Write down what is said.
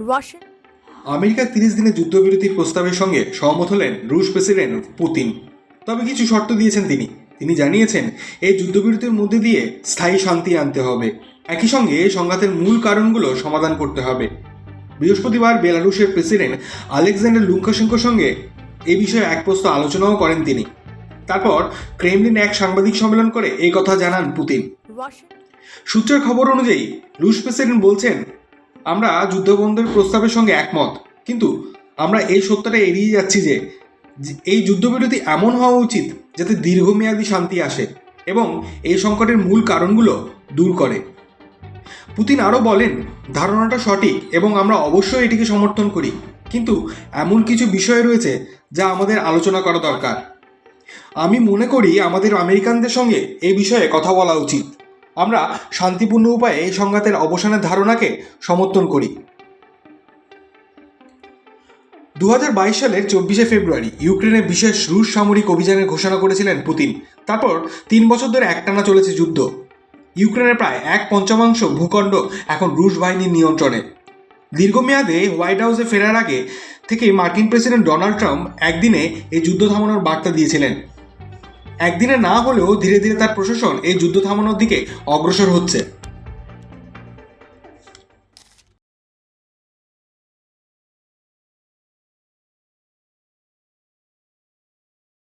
Russian? আমেরিকার তিরিশ দিনের যুদ্ধবিরতির প্রস্তাবের সঙ্গে সহমত হলেন রুশ প্রেসিডেন্ট পুতিন। তবে কিছু শর্ত দিয়েছেন তিনি। তিনি জানিয়েছেন এই যুদ্ধবিরতির মধ্যে দিয়ে স্থায়ী শান্তি আনতে হবে। একই সঙ্গে সংঘাতের মূল কারণগুলো সমাধান করতে হবে। বৃহস্পতিবার বেলারুশের প্রেসিডেন্ট আলেকজান্ডার লুকাশেঙ্কোর সঙ্গে এ বিষয়ে এক প্রস্ত আলোচনাও করেন তিনি। তারপর ক্রেমলিন এক সাংবাদিক সম্মেলন করে এই কথা জানান পুতিন। সূত্রের খবর অনুযায়ী রুশ প্রেসিডেন্ট বলছেন আমরা যুদ্ধবন্ধের প্রস্তাবের সঙ্গে একমত। কিন্তু আমরা এই সত্যটা এড়িয়ে যাচ্ছি যে এই যুদ্ধবিরতি এমন হওয়া উচিত যাতে দীর্ঘমেয়াদী শান্তি আসে এবং এই সংকটের মূল কারণগুলো দূর করে। পুতিন আরও বলেন, ধারণাটা সঠিক এবং আমরা অবশ্যই এটিকে সমর্থন করি। কিন্তু এমন কিছু বিষয় রয়েছে যা আমাদের আলোচনা করা দরকার। আমি মনে করি আমাদের আমেরিকানদের সঙ্গে এই বিষয়ে কথা বলা উচিত। আমরা শান্তিপূর্ণ উপায়ে এই সংঘাতের অবসানের ধারণাকে সমর্থন করি। দু হাজার বাইশ সালের চব্বিশে ফেব্রুয়ারি ইউক্রেনে বিশেষ রুশ সামরিক অভিযানের ঘোষণা করেছিলেন পুতিন। তারপর তিন বছর ধরে একটানা চলেছে যুদ্ধ। ইউক্রেনের প্রায় এক পঞ্চমাংশ ভূখণ্ড এখন রুশ বাহিনীর নিয়ন্ত্রণে। দীর্ঘমেয়াদে হোয়াইট হাউসে ফেরার আগে থেকে মার্কিন প্রেসিডেন্ট ডোনাল্ড ট্রাম্প একদিনে এই যুদ্ধ থামানোর বার্তা দিয়েছিলেন। একদিনে না হলেও ধীরে ধীরে তার প্রশাসন এই যুদ্ধ থামানোর দিকে অগ্রসর হচ্ছে।